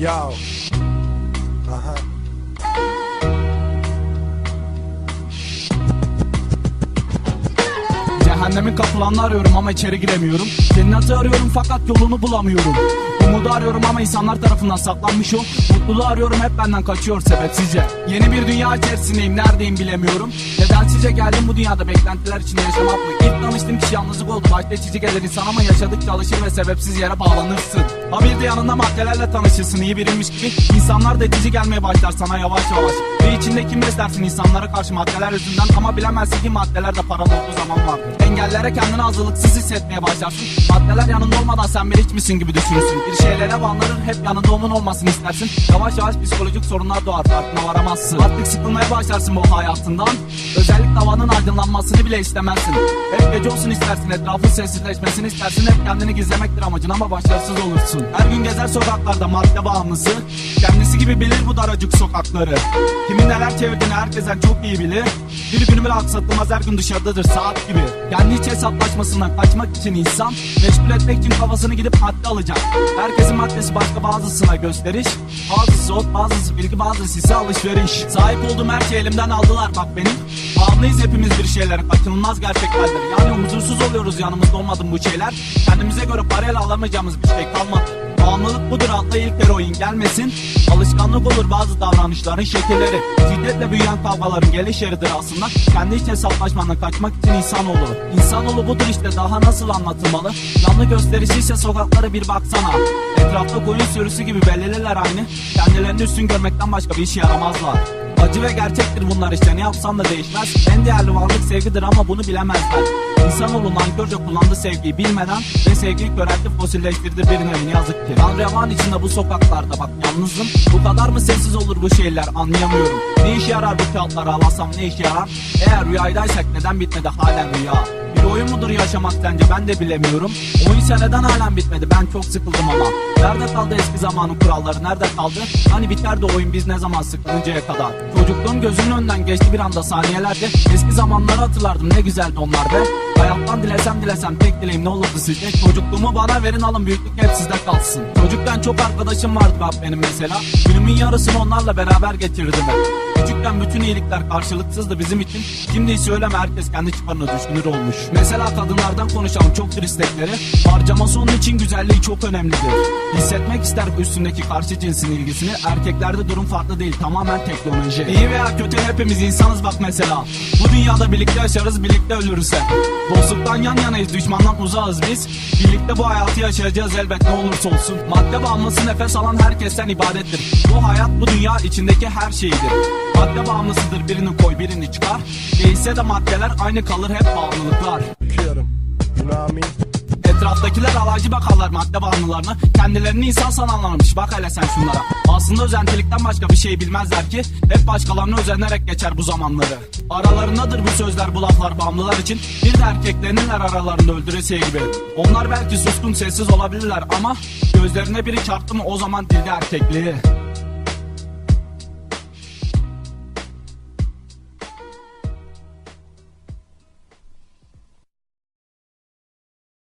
Yo. Aha. Cehennemin kapılarını arıyorum ama içeri giremiyorum. Cenneti arıyorum fakat yolunu bulamıyorum. Umudu arıyorum ama insanlar tarafından saklanmış o. Mutluluğu arıyorum hep benden kaçıyor sebepsizce Yeni bir dünya içerisindeyim neredeyim bilemiyorum. Nedensizce geldim bu dünyada? Beklentiler içinde yaşamak mı? İlk tanıştığım kişi yalnızlık oldu. Başta içici gelir insan ama yaşadıkça alışır ve sebepsiz yere bağlanırsın. Ha bir de yanında maddelerle tanışırsın iyi biriymiş gibi. İnsanlar da itici gelmeye başlar sana yavaş yavaş. Ve içinde kim beslersin insanlara karşı maddeler yüzünden. Ama bilemezsin ki maddeler de olduğu zaman vardır Engellere kendini hazırlıksız hissetmeye başlarsın. Maddeler yanında olmadan sen bir hiç misin gibi düşünürsün. Bir şeylere bandırır hep yanında onun olmasını istersin. Yavaş yavaş psikolojik sorunlar doğar farkına varamazsın. Artık sıkılmaya başlarsın bu hayatından. Özellikle havanın aydınlanmasını bile istemezsin. Hep gece olsun istersin etrafın sessizleşmesini istersin. Hep kendini gizlemektir amacın ama başarısız olursun. Her gün gezer sokaklarda madde bağımlısı Kendisi gibi bilir bu daracık sokakları. Kimin neler çevirdiğini herkesten çok iyi bilir. Bir günü bile aksatılmaz her gün dışarıdadır saat gibi. Kendi iç hesaplaşmasından kaçmak için insan Meşgul etmek için kafasını gidip madde alacak. Herkesin maddesi başka bazısına gösteriş. Bazısı ot bazısı bilgi bazısı ise alışveriş. Sahip olduğum her şeyi elimden aldılar bak benim. Bağımlıyız hepimiz bir şeylere kaçınılmaz gerçeklerdir Yani huzursuz oluyoruz yanımızda olmadı bu şeyler. Kendimize göre parayla alamayacağımız bir şey kalmadı Bağımlılık budur altta ilk eroin gelmesin. Alışkanlık olur bazı davranışların şekilleri. Şiddetle büyüyen kavgaların geliş yeridir aslında. Kendi iç hesaplaşmandan kaçmak için insanoğlu. İnsanoğlu budur işte daha nasıl anlatılmalı? Yanlı gösterisi ise sokaklara bir baksana. Etrafta koyun sürüsü gibi belirliler aynı. Kendilerini üstün görmekten başka bir işe yaramazlar Acı ve gerçektir bunlar işte ne yapsam da değişmez. En değerli varlık sevgidir ama bunu bilemezler. İnsanoğlu nankörce kullandı sevgiyi bilmeden Ve sevgiyi köreltip fosilleştirdi bir nevi ne yazık ki. Ben revan içinde bu sokaklarda bak yalnızım. Bu kadar mı sessiz olur bu şeyler anlayamıyorum. Ne işe yarar bu kağıtları alasam ne işe yarar? Eğer rüyadaysak neden bitmedi halen rüya? Bir oyun mudur yaşamak sence ben de bilemiyorum. Oyun neden halen bitmedi ben çok sıkıldım ama. Nerede kaldı eski zamanın kuralları nerede kaldı? Hani biterdi oyun biz ne zaman sıkılıncaya kadar Çocukluğum gözümün önünden geçti bir anda saniyelerde. Eski zamanları hatırlardım ne güzeldi onlar be. Hayattan dilesem dilesem tek dileğim ne olurdu sizce Çocukluğumu bana verin alın büyüklük hep sizde kalsın. Çocukken çok arkadaşım vardı bak benim mesela. Günümün yarısını onlarla beraber geçirirdim hep Küçükken bütün iyilikler karşılıksızdı bizim için. Şimdi söyleme herkes kendi çıkarını düşünür olmuş. Mesela kadınlardan konuşalım çoktur istekleri Harcaması onun için güzelliği çok önemlidir. Hissetmek ister üstündeki karşı cinsin ilgisini. Erkeklerde durum farklı değil tamamen teknoloji. İyi veya kötü hepimiz insanız bak mesela. Bu dünyada birlikte yaşarız birlikte ölürüz hep. Dostluktan yan yanayız düşmandan uzağız biz. Birlikte bu hayatı yaşayacağız elbet ne olursa olsun. Madde bağımlısı nefes alan herkesten ibarettir. Bu hayat bu dünya içindeki her şeyidir Madde bağımlısıdır birini koy birini çıkar. Değilse de maddeler aynı kalır hep bağımlılıklar. Bakıyorum. You know what I mean? Etraftakiler alaycı bakarlar madde bağımlılarına. Kendilerini insan sananlarmış bak hele sen şunlara. Aslında özentilikten başka bir şey bilmezler ki Hep başkalarına özenerek geçer bu zamanları. Aralarındadır bu sözler bu laflar bağımlılar için. Bir de erkeklenirler aralarında öldüresiye gibi. Onlar belki suskun sessiz olabilirler ama Gözlerine biri çarptı mı o zaman dilde erkekliği